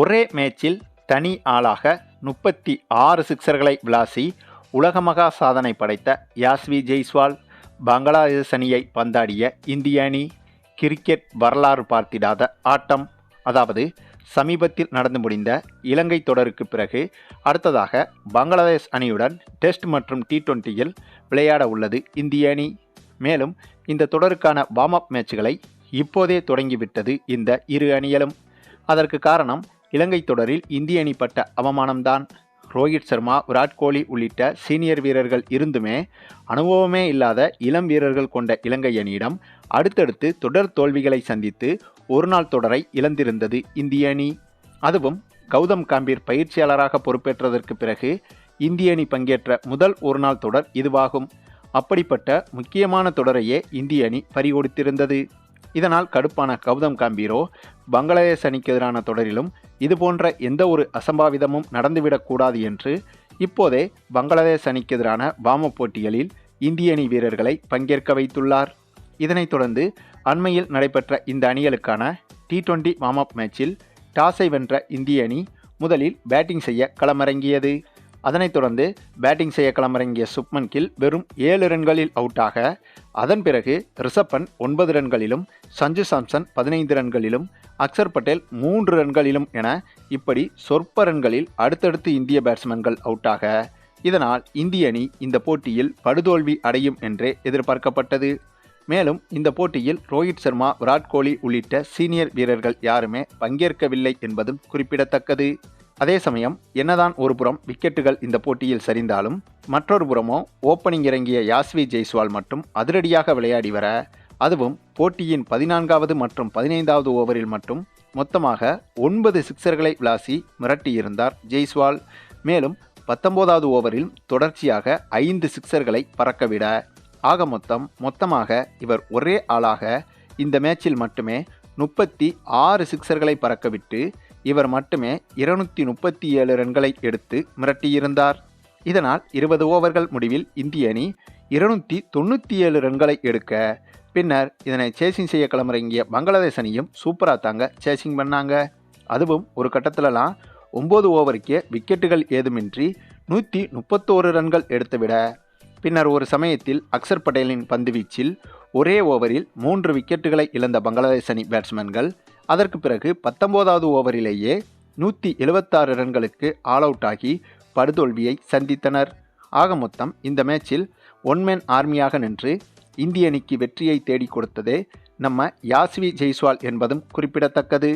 ஒரே மேட்சில் தனி ஆளாக முப்பத்தி ஆறு சிக்சர்களை விளாசி உலகமகா சாதனை படைத்த யாஸ்வி ஜெய்ஸ்வால் பங்களாதேஷ் அணியை பந்தாடிய இந்திய அணி கிரிக்கெட் வரலாறு பார்த்திடாத ஆட்டம். அதாவது சமீபத்தில் நடந்து முடிந்த இலங்கை தொடருக்கு பிறகு அடுத்ததாக பங்களாதேஷ் அணியுடன் டெஸ்ட் மற்றும் டி டுவெண்ட்டியில் விளையாட உள்ளது இந்திய அணி. மேலும் இந்த தொடருக்கான வார்ம் அப் மேட்சுகளை இப்போதே தொடங்கிவிட்டது இந்த இரு அணிகளும். அதற்கு காரணம் இலங்கை தொடரில் இந்திய அணிப்பட்ட அவமானம்தான். ரோஹித் சர்மா விராட் கோலி உள்ளிட்ட சீனியர் வீரர்கள் இருந்துமே அனுபவமே இல்லாத இளம் வீரர்கள் கொண்ட இலங்கை அணியிடம் அடுத்தடுத்து தொடர் தோல்விகளை சந்தித்து ஒருநாள் தொடரை இழந்திருந்தது இந்திய அணி. அதுவும் கௌதம் காம்பீர் பயிற்சியாளராக பொறுப்பேற்றதற்கு பிறகு இந்திய அணி பங்கேற்ற முதல் ஒருநாள் தொடர் இதுவாகும். அப்படிப்பட்ட முக்கியமான தொடரையே இந்திய அணி பறிகொடுத்திருந்தது. இதனால் கடுப்பான கௌதம் காம்பீரோ பங்களாதேஷ் அணிக்கு எதிரான தொடரிலும் இதுபோன்ற எந்த ஒரு அசம்பாவிதமும் நடந்துவிடக்கூடாது என்று இப்போதே பங்களாதேஷ் அணிக்கு எதிரான வாம போட்டிகளில் இந்திய அணி வீரர்களை பங்கேற்க வைத்துள்ளார். இதனைத் தொடர்ந்து அண்மையில் நடைபெற்ற இந்த அணிகளுக்கான டி டுவெண்டி வார்ம் அப் மேட்சில் டாஸை வென்ற இந்திய அணி முதலில் பேட்டிங் செய்ய களமிறங்கியது. அதனைத் தொடர்ந்து பேட்டிங் செய்ய களமிறங்கிய சுப்மன் கில் வெறும் ஏழு ரன்களில் அவுட்டாக அதன் பிறகு ரிஷப்பன் ஒன்பது ரன்களிலும் சஞ்சு சாம்சன் பதினைந்து ரன்களிலும் அக்சர் பட்டேல் மூன்று ரன்களிலும் என இப்படி சொற்ப ரன்களில் அடுத்தடுத்து இந்திய பேட்ஸ்மேன்கள் அவுட்டாக இதனால் இந்திய அணி இந்த போட்டியில் படுதோல்வி அடையும் என்றே எதிர்பார்க்கப்பட்டது. மேலும் இந்த போட்டியில் ரோஹித் சர்மா விராட் கோலி உள்ளிட்ட சீனியர் வீரர்கள் யாருமே பங்கேற்கவில்லை என்பதும் குறிப்பிடத்தக்கது. அதே சமயம் என்னதான் ஒரு புறம் விக்கெட்டுகள் இந்த போட்டியில் சரிந்தாலும் மற்றொரு புறமோ ஓப்பனிங் இறங்கிய யாஸ்வி ஜெய்ஸ்வால் மட்டும் அதிரடியாக விளையாடி வர அதுவும் போட்டியின் பதினான்காவது மற்றும் பதினைந்தாவது ஓவரில் மட்டும் மொத்தமாக ஒன்பது சிக்சர்களை விளாசி மிரட்டியிருந்தார் ஜெய்ஸ்வால். மேலும் பத்தொன்பதாவது ஓவரில் தொடர்ச்சியாக ஐந்து சிக்சர்களை பறக்கவிட ஆக மொத்தம் மொத்தமாக இவர் ஒரே ஆளாக இந்த மேட்சில் மட்டுமே முப்பத்தி ஆறு சிக்சர்களை பறக்கவிட்டு இவர் மட்டுமே இருநூத்தி முப்பத்தி ஏழு ரன்களை எடுத்து மிரட்டியிருந்தார். இதனால் இருபது ஓவர்கள் முடிவில் இந்திய அணி இருநூத்தி தொண்ணூற்றி ஏழு ரன்களை எடுக்க பின்னர் இதனை சேசிங் செய்ய களமிறங்கிய பங்களாதேஷ் அணியும் சூப்பராக தாங்க சேசிங் பண்ணாங்க. அதுவும் ஒரு கட்டத்திலலாம் ஒம்பது ஓவருக்கே விக்கெட்டுகள் ஏதுமின்றி நூற்றி முப்பத்தோரு ரன்கள் எடுத்துவிட பின்னர் ஒரு சமயத்தில் அக்சர் பட்டேலின் பந்துவீச்சில் ஒரே ஓவரில் மூன்று விக்கெட்டுகளை இழந்த பங்களாதேஷ் அணி பேட்ஸ்மேன்கள் அதற்கு பிறகு பத்தொன்பதாவது ஓவரிலேயே நூற்றி எழுபத்தாறு ரன்களுக்கு ஆல் அவுட் ஆகி படுதோல்வியை சந்தித்தனர். ஆக மொத்தம் இந்த மேட்சில் ஒன்மேன் ஆர்மியாக நின்று இந்திய அணிக்கு வெற்றியை தேடிக் கொடுத்ததே நம்ம யாஸ்வி ஜெய்ஸ்வால் என்பதும் குறிப்பிடத்தக்கது.